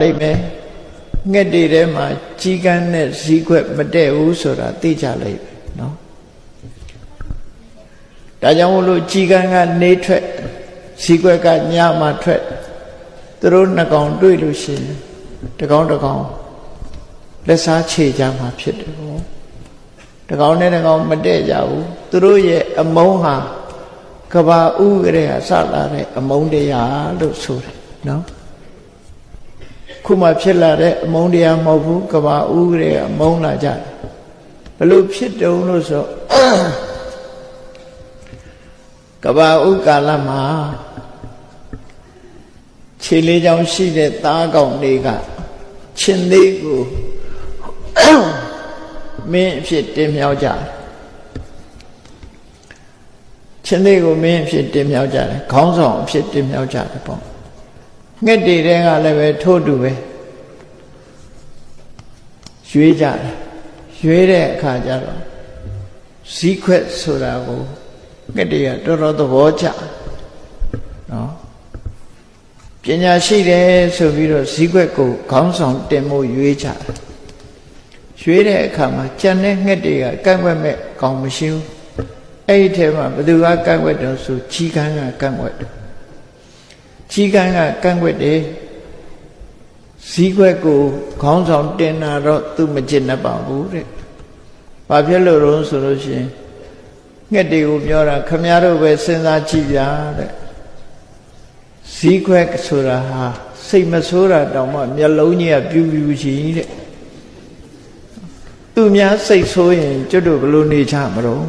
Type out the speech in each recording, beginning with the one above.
လိမ့်မယ်ငှက်တွေထဲမှာကြီးကန်းနဲ့ဇီးခွက်မတည့်ဘူးဆိုတာသိကြလိမ့်မယ်နော်ဒါကြောင့်မို့လို့ကြီးကန်းကနေထွက်ဇီးခွက်ကညမှထွက်သူတို့နှစ်ကောင်တွေ့လို့ရှိရင်တစ်ကောင်တစ်ကောင်လက်စားခြေကြမှာဖြစ်တယ်ဗောတစ်ကောင်နဲ့တစ်ကောင်မတည့်ကြဘူးသူတို့ရဲ့အမုန်းဟာကဘာဥကရေကစလာတဲ့အမုန်းတရားလို့ဆိုတယ်နော် ခုမှဖြစ်လာတဲ့အမုန်းတရားမဟုတ်ဘူးကဘာဥကရေအမုန်းလာကြတယ်ဘလို့ဖြစ်တုံလို့ဆိုကဘာဥကာလမှာခြေလေးချောင်းရှိတဲ့သားကောင်တွေကချင်းသေးကိုမင်းအဖြစ်တင်မြောက်ကြတယ်ချင်းသေးကိုမင်းအဖြစ်တင်မြောက်ကြတယ်ခေါင်းဆောင်အဖြစ်တင်မြောက်ကြတယ်ပေါ့ ငှက်တွေတဲကလည်းပဲထိုးတူပဲရွေးကြတယ်ရွေးတဲ့အခါကျတော့ဇီးခွက်ဆိုတာကိုငှက်တွေကတော်တော်သဘောကျနော်ပညာရှိတယ်ဆိုပြီးတော့ဇီးခွက်ကိုခေါင်းဆောင်တင်ဖို့ရွေးကြတယ်ရွေးတဲ့အခါမှာကြံတဲ့ငှက်တွေကကန့်ွက်မဲ့ကောင်းမရှိဘူးအဲ့ဒီထဲမှာဘယ်သူကကန့်ွက်တော့ဆိုချီကန်းကကန့်ွက်တယ် ကြီးကန်းကကန့်ွက်တယ်ဇီးခွက်ကိုခေါင်းဆောင်တင်တာတော့သူမကျင်တတ်ပါဘူးတဲ့။ဘာဖြစ်လို့လဲဆိုလို့ရှိရင်ငှက်တွေကိုပြောတာခမည်းတော်ပဲစဉ်းစားကြည့်ပြတဲ့။ဇီးခွက်ဆိုတာဟာစိတ်မဆိုးတာတောင်မှမျက်လုံးကြီးကပြူးပြူးရှိတဲ့။သူများစိတ်ဆိုးရင်ကျွတ်တို့ဘယ်လိုနေချမလို့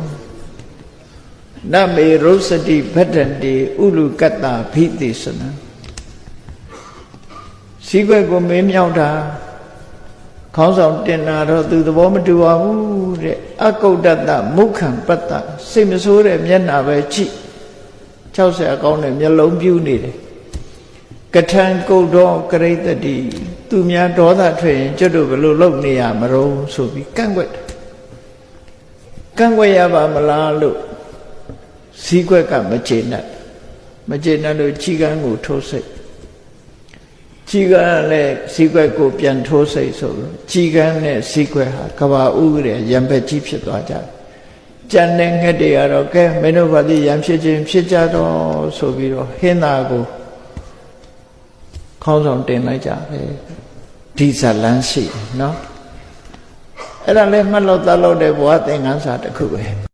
နမေရုစတိဗတ္တံတေဥလူကတ္တဖိတိစနံစီးခွက်ကိုမင်းမြောက်တာခေါင်းဆောင်တင်တာတော့သူသဘောမတူပါဘူးတဲ့အကုဋ္တတမုခံပတ္တစိတ်မဆိုးတဲ့မျက်နှာပဲကြည့်60အကောင်းတဲ့မျက်လုံးပြူးနေတယ်ကထံကုတ်တော်ကရိတတိသူများဒေါသထွက်ရင်ကျွတ်တို့ဘယ်လိုလုပ်နေရမလို့ဆိုပြီးကန့်ကွက်တယ်ကန့်ကွက်ရပါမလားလို့ ဇီးကွက်ကမကျေနပ်မကျေနပ်လို့ကြီးကန်းကိုထိုးစိတ်ကြီးကန်းလည်းဇီးကွက်ကိုပြန်ထိုးစိတ်ဆိုလို့ကြီးကန်းနဲ့ဇီးကွက်ဟာကဘာဥရယ်ရံပက်ကြီးဖြစ်သွားကြတယ်ကြံတဲ့ငှက်တွေကတော့ကဲမင်းတို့ဘာလို့ရံဖြစ်ခြင်းဖြစ်ကြတော့ဆိုပြီးတော့ဟင်းသာကိုခေါင်းဆောင်တင်လိုက်ကြတယ်ဒီဇလန်းရှိနော်အဲ့ဒါလည်းမှတ်လို့သတ်လို့တဲ့ဘဝသင်္ကန်းစာတစ်ခုပဲ